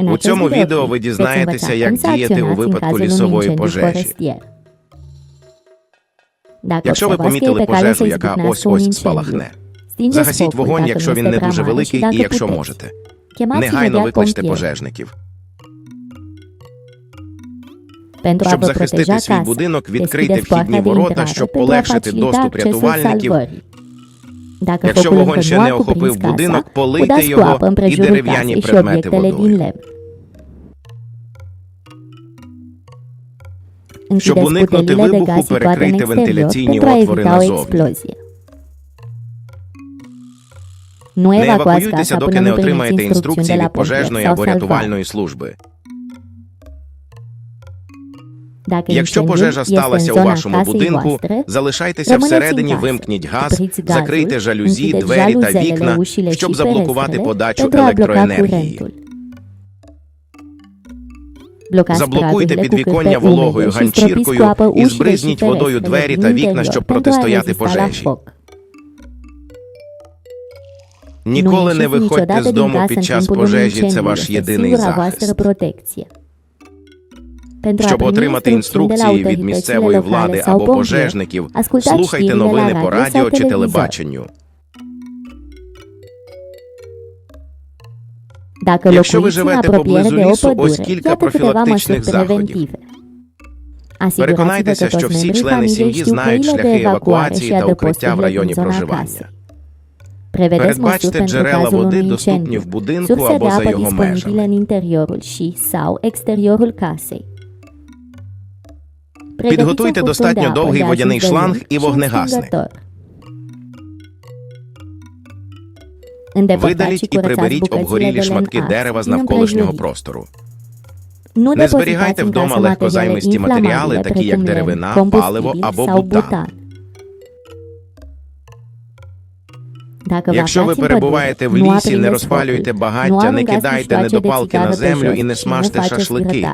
У цьому відео ви дізнаєтеся, як діяти у випадку лісової пожежі. Якщо ви помітили пожежу, яка ось ось спалахне, Загасіть вогонь, якщо він не дуже великий, і якщо можете. Негайно викличте пожежників. Щоб захистити свій будинок, відкрийте вхідні ворота, щоб полегшити доступ рятувальників. Якщо вогонь ще не охопив будинок, полийте його і дерев'яні предмети водою. Щоб уникнути вибуху, перекрийте вентиляційні отвори назовні. Не евакуюйтеся, доки не отримаєте інструкції від пожежної або рятувальної служби. Якщо пожежа сталася у вашому будинку, залишайтеся всередині, вимкніть газ, закрийте жалюзі, двері та вікна, щоб заблокувати подачу електроенергії. Заблокуйте підвіконня вологою ганчіркою і збризніть водою двері та вікна, щоб протистояти пожежі. Ніколи не виходьте з дому під час пожежі, це ваш єдиний захист. Щоб отримати інструкції від місцевої влади або пожежників, слухайте новини по радіо чи телебаченню. Якщо ви живете поблизу лісу, ось кілька профілактичних заходів. Переконайтеся, що всі члени сім'ї знають шляхи евакуації та укриття в районі проживання. Передбачте джерела води, доступні в будинку або за його межами. Підготуйте достатньо довгий водяний шланг і вогнегасник. Видаліть і приберіть обгорілі шматки дерева з навколишнього простору. Не зберігайте вдома легкозаймисті матеріали, такі як деревина, паливо або бутан. Якщо ви перебуваєте в лісі, не розпалюйте багаття, не кидайте недопалки на землю і не смажте шашлики.